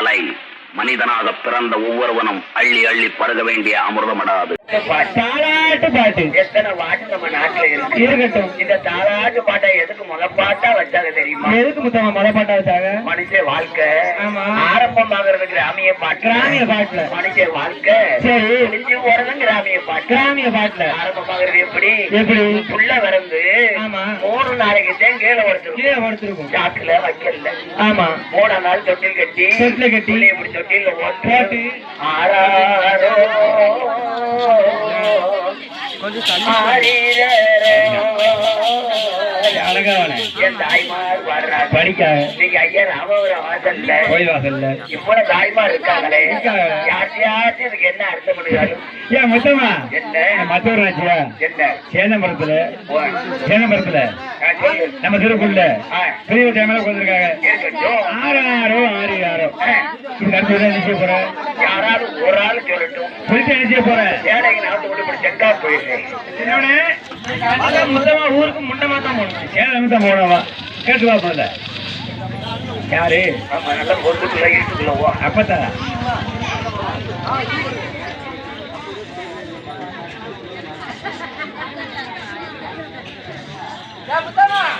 கலை. மனிதனாக பிறந்த ஒவ்வொருவனும் அள்ளி அள்ளி பருக வேண்டிய அமிர்தமடாது தாலாட்டு பாட்டு. எத்தனை பாட்டு நம்ம நாட்டுல இருக்கு? இருக்கட்டும். இந்த தாலாட்டு பாட்டை எதுக்கு முத பாட்டா வச்சாங்க தெரியுமா? எதுக்கு முத்தமா மலை பாட்டா வச்சாங்க? மனுஷ வாழ்க்கை. ஆமா. ஆரம்பமாகிறது கிராமிய பாட்டு. கிராமிய பாட்டுல. மனுஷ வாழ்க்கை. சரி. முடிஞ்சு போறதும் கிராமிய பாட்டு. கிராமிய பாட்டுல. ஆரம்பமாகிறது எப்படி? எப்படி? புள்ள ஆமா. மூணு நாளைக்கு தான் கீழே வருது கீழே படுத்திருக்கும் சாக்குல வைக்கல. ஆமா. மூணாம் நாள் தொட்டில் கட்டி தொட்டில கட்டி. தொட்டில ஓட்டு. போட்டு. தாய்மார் இருக்காங்களே இருக்காங்க. யார்கிட்டயாச்சும் இதுக்கு என்ன அர்த்தம் பண்ணுறாரு ஏன் முத்தமா மத்தூர் ஆச்சியா ஆ, சொல்லு. நம்ம திருக்குள்ள பெரிய டைம்ல உட்காந்துருக்காங்க ஆறு ஆறோ ஆறு ஆறோ இது அடுத்து என்ன செய்ய போற? யாராவது ஒரு ஆள் சொல்லட்டும். சொல்லிட்டு என்ன செய்ய போற? ஏழைக்கு நாட்டு விட்டு இப்படி செக்கா போயிடுறேன். என்னவனே? அதான் மொத்தமா ஊருக்கு முன்னமா தான் போகணும். சேலம் தான் போனவா கேட்டு வா முதல்ல. யாரு? ஆமா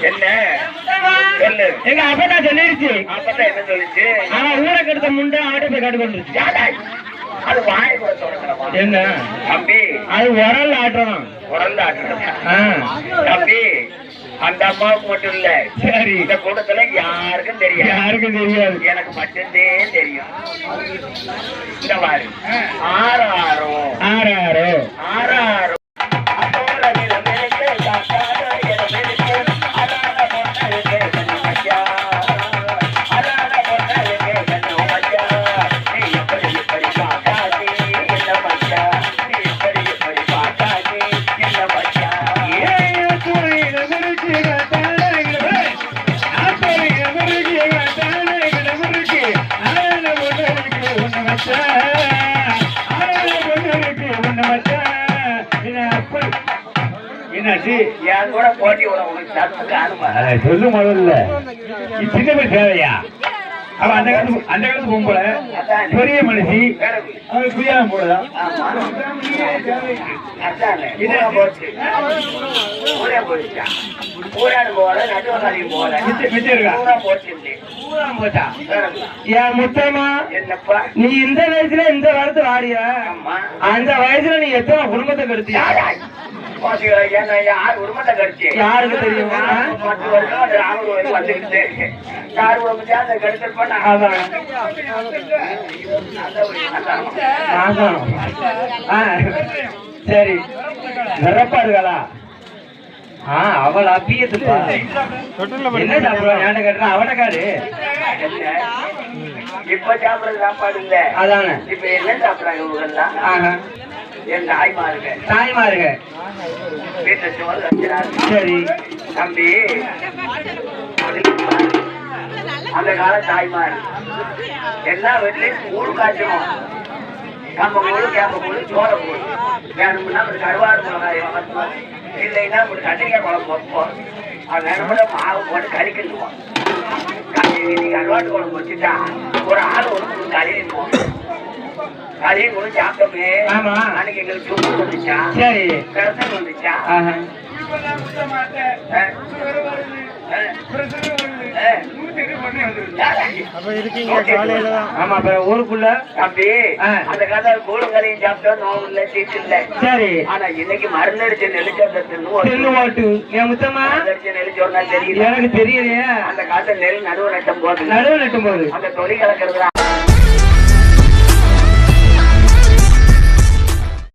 என்ன? சொல்லு. எங்க அப்பதான் சொல்லிருச்சு. அப்பதான் என்ன சொல்லுச்சு? ஆனா ஊரை கெடுத்த முண்டை ஆட்டை போய் காட்டு? அது வாய் என்ன? தம்பி. அது உரல் ஆட்டணும் உரல்ல ஆட்டுறதா? ஆ, தம்பி அந்த அம்மாவுக்கு மட்டும் இல்ல. சரி. இந்த கூட்டத்துல யாருக்கும் தெரியாது. யாருக்கும் தெரியாது. எனக்கு மட்டும்தே தெரியும். இந்த மாதிரி. ஆறோ என்னாச்சு? என் கூட போட்டி விட உனக்கு சத்துக்கு அனுமதி அதை சொல்லு முதல்ல. சின்ன பேர் அவன் அந்த காலத்து அந்த காலத்து பொம்பளை. பெரிய மனுஷி. அவன் புரியாம போடுதான் நீ இந்த வயசுல இந்த வாரத்து வாடியா? அம்மா அந்த வயசுல நீ எத்தனை குடும்பத்தை கெடுத்தியா? கடிச்சு? யாருக்கு தெரியும்? அதான் ஆ, சரி நிரப்பா இருக்காளா ஆ அவள் அப்பியத்துப்பா என்ன சாப்பிடுவான் ஏன்ட கேட்டா அவனை காடு இப்ப சாப்பிடுற சாப்பாடு இல்ல அதான இப்ப என்ன சாப்பிடுறாங்க இவங்க தாய்மாருங்க. சரி. தம்பி அந்த கால தாய்மார். எல்லா வீட்லயும் கூழ் காய்ச்சணும். கம்ப கூழ் கேப்ப கூழ் சோள கூழ். வேணும்னா ஒரு கருவாடு மிளகாய் வளர்ப்போம் இல்லைன்னா ஒரு கத்திரிக்காய் குழம்பு வைப்போம். அது வேணும்னா மாவு போட்டு கறிக்கிடுவோம் இன்னைக்கு கருவாட்டு குழம்பு வச்சுட்டா ஒரு ஆள் ஒரு மூணு கழுவிடுவோம். கூட சாப்பிட்டோமே. ஆமா. அன்னைக்கு எங்களுக்கு சுப்பு வந்துச்சா சரி. கரசல் வந்துச்சா எனக்கு தெரியலையே அந்த காலத்துல நெல் நடுவு நட்டம் போது. நடுவு நட்டும் போது. அந்த தொழில் கலக்கிறது